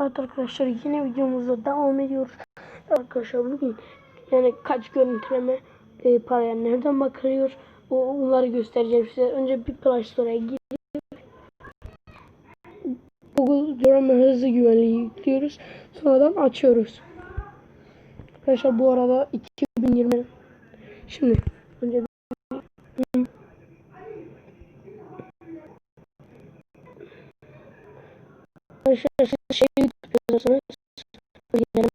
Evet arkadaşlar yine videomuzda devam ediyoruz. Arkadaşlar bugün yani kaç görüntüleme e, paraya nereden bakılıyor o, onları göstereceğim size. Önce bir Play Store'a girip Google Chrome hızlı güvenliği yüklüyoruz. Sonradan açıyoruz. Arkadaşlar bu arada 2020 şimdi önce bir- Arkadaşlar şey tıklıyorsunuz. Gidelim.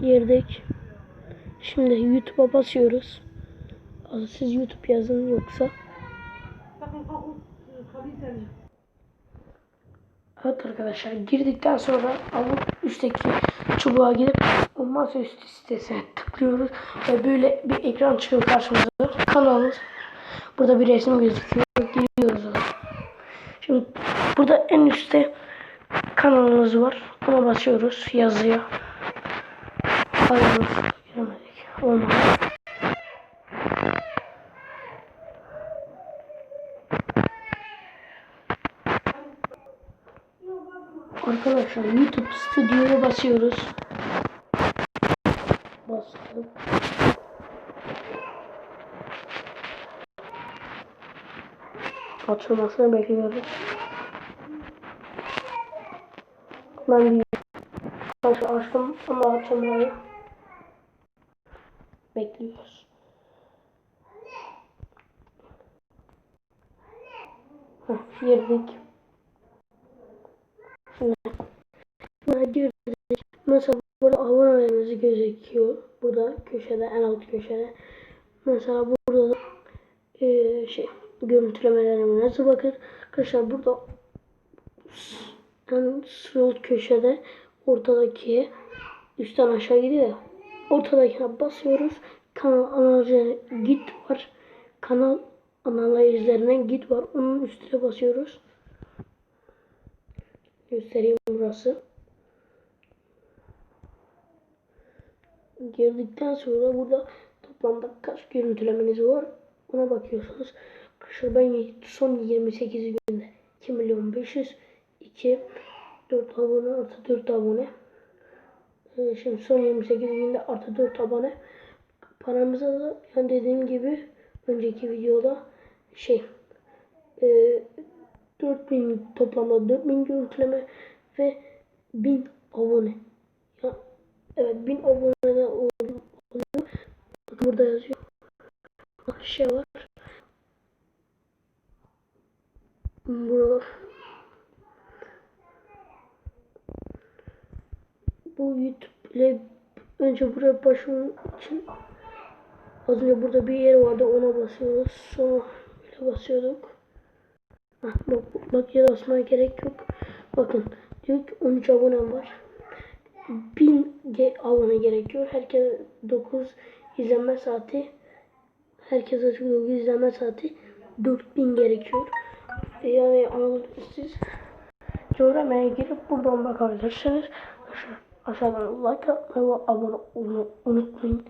Girdik. Şimdi YouTube'a basıyoruz. Siz YouTube yazın yoksa. Evet arkadaşlar girdikten sonra alıp üstteki çubuğa gidip o masaüstü sitesine tıklıyoruz ve böyle bir ekran çıkıyor karşımıza. Kanalımız burada bir resim gözüküyor. Giriyoruz ona. Şimdi burada en üstte kanalımız var. Ona basıyoruz yazıya. Hayır giremedik. Olmadı. Arkadaşlar YouTube Studio'ya basıyoruz. Bastım. Açılmasını bekliyoruz. Ben bir açtım ama açılmayı bekliyoruz. Heh, girdik. Buna girdik. Mesela burada abonelerimiz gözüküyor. Burada köşede en alt köşede. Mesela burada da eee şey görüntülemelerime bakın. Arkadaşlar burada en sol köşede ortadaki üstten aşağı gidiyor. Ortadakine basıyoruz. Kanal analizine git var. Kanal analizlerine git var. Onun üstüne basıyoruz. Göstereyim burası. Girdikten sonra burada toplamda kaç görüntülemeniz var ona bakıyorsunuz. Arkadaşlar ben son 28 günde 2 milyon 500 2 4 abone artı 4 abone Ee, Şimdi son 28 günde artı 4 abone paramıza da yani dediğim gibi önceki videoda şey e, 4000 toplamda 4000 görüntüleme ve 1000 abone. Ya, evet 1000 abone oldu. Bakın burada yazıyor. Şey var. Burada bu YouTube ile önce buraya başvurmak için az önce burada bir yer vardı ona basıyoruz. Sonra böyle basıyorduk. Bak, bak ya da basmaya gerek yok. Bakın diyor ki 13 abonem var. 1000 ge- abone gerekiyor. Herkes 9 izlenme saati. Herkes açık 9 izlenme saati 4000 gerekiyor. Yani siz. Coğrafyaya girip buradan bakabilirsiniz. Aşağı- Aşağıdan like atmayı ve abone olmayı unutmayın.